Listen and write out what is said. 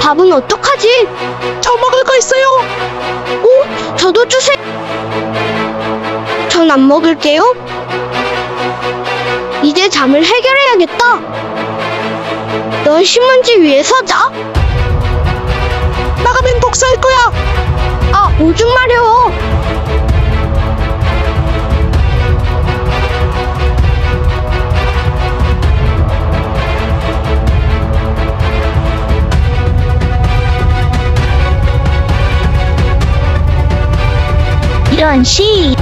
밥은 어떡하지? 저 먹을 거 있어요. 오, 저도 주세요. 전 안 먹을게요. 이제 잠을 해결해야겠다. 넌 신문지 위에서 자. 나가면 복수할 거야. 아, 오줌 마려워. don't she